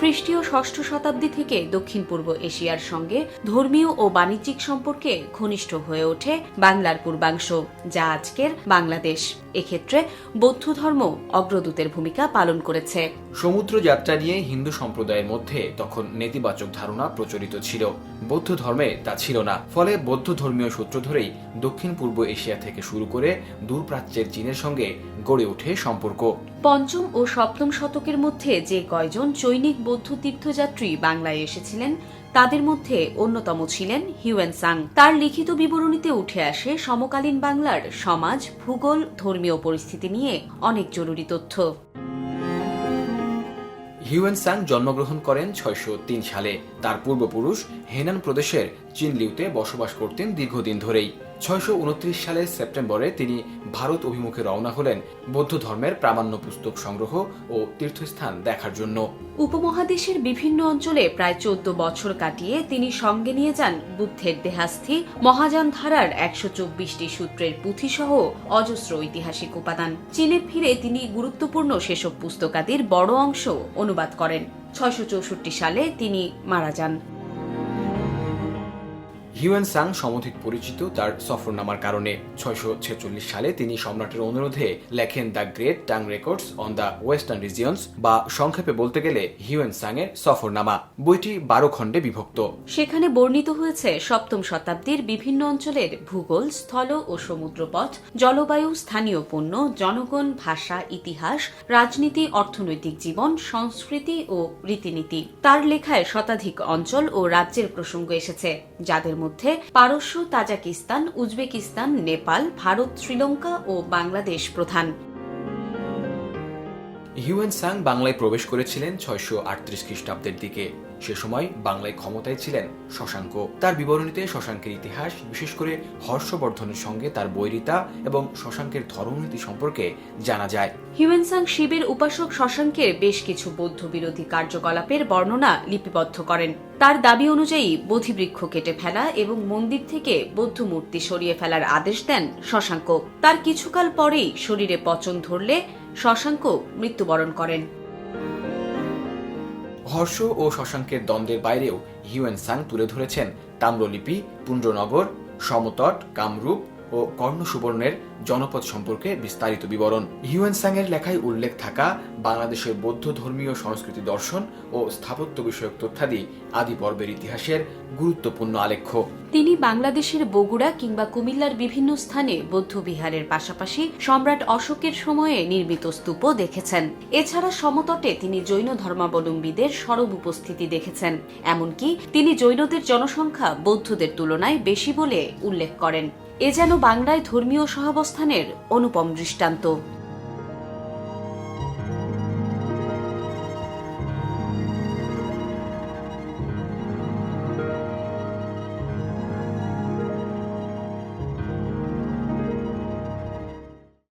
খ্রিস্টীয় ষষ্ঠ শতাব্দী থেকে দক্ষিণ পূর্ব এশিয়ার সঙ্গে ধর্মীয় ও বাণিজ্যিক সম্পর্কে ঘনিষ্ঠ হয়ে ওঠে বাংলার পূর্বাংশ, যা আজকের বাংলাদেশ। এক্ষেত্রে বৌদ্ধ ধর্ম অগ্রদূতের ভূমিকা পালন করেছে। সমুদ্র যাত্রা নিয়ে হিন্দু সম্প্রদায়ের মধ্যে তখন নেতিবাচক ধারণা প্রচলিত ছিল। বৌদ্ধ ধর্মে তা ছিল না। ফলে বৌদ্ধ ধর্মীয় সূত্র ধরেই দক্ষিণ পূর্ব এশিয়া থেকে শুরু করে দূরপ্রাচ্যের চীনের সঙ্গে গড়ে ওঠে সম্পর্ক। পঞ্চম ও সপ্তম শতকের মধ্যে যে কয়জন চৈনিক বৌদ্ধ তীর্থযাত্রী বাংলায় এসেছিলেন, তাদের মধ্যে অন্যতম ছিলেন হিউয়েন সাং। তার লিখিত বিবরণীতে উঠে আসে সমকালীন বাংলার সমাজ, ভূগোল, ধর্মীয় পরিস্থিতি নিয়ে অনেক জরুরি তথ্য। হিউয়েন সাং জন্মগ্রহণ করেন ছয়শো তিন সালে। তার পূর্বপুরুষ হেনান প্রদেশের চিনলিউতে বসবাস করতেন দীর্ঘদিন ধরেই। ছয়শো উনত্রিশ সালের সেপ্টেম্বরে তিনি ভারত অভিমুখে রওনা হলেন বৌদ্ধ ধর্মের প্রামাণ্য পুস্তক সংগ্রহ ও তীর্থস্থান দেখার জন্য। উপমহাদেশের বিভিন্ন অঞ্চলে প্রায় চোদ্দ বছর কাটিয়ে তিনি সঙ্গে নিয়ে যান বুদ্ধের দেহাস্থি, মহাযান ধারার একশো চব্বিশটি সূত্রের পুঁথিসহ অজস্র ঐতিহাসিক উপাদান। চীনে ফিরে তিনি গুরুত্বপূর্ণ সেসব পুস্তকাদির বড় অংশ অনুবাদ করেন। ছয়শো চৌষট্টি সালে তিনি মারা যান। হিউয়েন সাং সমধিক পরিচিত তার সফরনামার কারণে ছয়শো ছেচল্লিশ সালে তিনি সম্রাটের অনুরোধে লেখেন the great Tang records on the western regions বা সংক্ষেপে বলতে গেলে হিউয়েন সাং এর সফরনামা। বইটি বারো খণ্ডে বিভক্ত। সেখানে বর্ণিত হয়েছে সপ্তম শতাব্দীর বিভিন্ন অঞ্চলের ভূগোল, স্থল ও সমুদ্রপথ, জলবায়ু, স্থানীয় পণ্য, জনগণ, ভাষা, ইতিহাস, রাজনীতি, অর্থনৈতিক জীবন, সংস্কৃতি ও রীতিনীতি। তার লেখায় শতাধিক অঞ্চল ও রাজ্যের প্রসঙ্গ এসেছে, যাদের মধ্যে পারস্য তাজাকিস্তান উজবেকিস্তান নেপাল ভারত শ্রীলঙ্কা ও বাংলাদেশ প্রধান। হিউয়েন সাং বাংলায় প্রবেশ করেছিলেন ছয়শো আটত্রিশ খ্রিস্টাব্দের দিকে। সে সময় বাংলায় ক্ষমতায় ছিলেন শশাঙ্ক। তার বিবরণীতে শশাঙ্কের ইতিহাস, বিশেষ করে হর্ষবর্ধনের সঙ্গে তার বৈরিতা এবং শশাঙ্কের ধর্মনীতি সম্পর্কে জানা যায়। হিউয়েনসাং শিবের উপাসক শশাঙ্কের বেশ কিছু বৌদ্ধ বিরোধী কার্যকলাপের বর্ণনা লিপিবদ্ধ করেন। তার দাবি অনুযায়ী বোধিবৃক্ষ কেটে ফেলা এবং মন্দির থেকে বৌদ্ধ মূর্তি সরিয়ে ফেলার আদেশ দেন শশাঙ্ক। তার কিছুকাল পরেই শরীরে পচন ধরলে শশাঙ্ক মৃত্যুবরণ করেন। হর্ষ ও শশাঙ্কের দ্বন্দ্বের বাইরেও হিউয়েন সাং তুলে ধরেছেন তাম্রলিপি পুণ্ড্রনগর সমতট, কামরূপ ও কর্ণসুবর্ণের জনপদ সম্পর্কে বিস্তারিত বিবরণ। হিউয়েন সাং এর লেখায় উল্লেখ থাকা বাংলাদেশের বৌদ্ধ ধর্মীয় সংস্কৃতি দর্শন ও স্থাপত্য বিষয়ক তথ্যাদি আদি পর্বের ইতিহাসের গুরুত্বপূর্ণ আলেখ্য। তিনি বাংলাদেশের বগুড়া কিংবা কুমিল্লার বিভিন্ন স্থানে বৌদ্ধ বিহারের পাশাপাশি সম্রাট অশোকের সময়ে নির্মিত স্তূপও দেখেছেন। এছাড়া সমতটে তিনি জৈন ধর্মাবলম্বীদের সরব উপস্থিতি দেখেছেন। এমনকি তিনি জৈনদের জনসংখ্যা বৌদ্ধদের তুলনায় বেশি বলে উল্লেখ করেন। এ যেন বাংলায় ধর্মীয় সহাবস্থানের অনুপম দৃষ্টান্ত।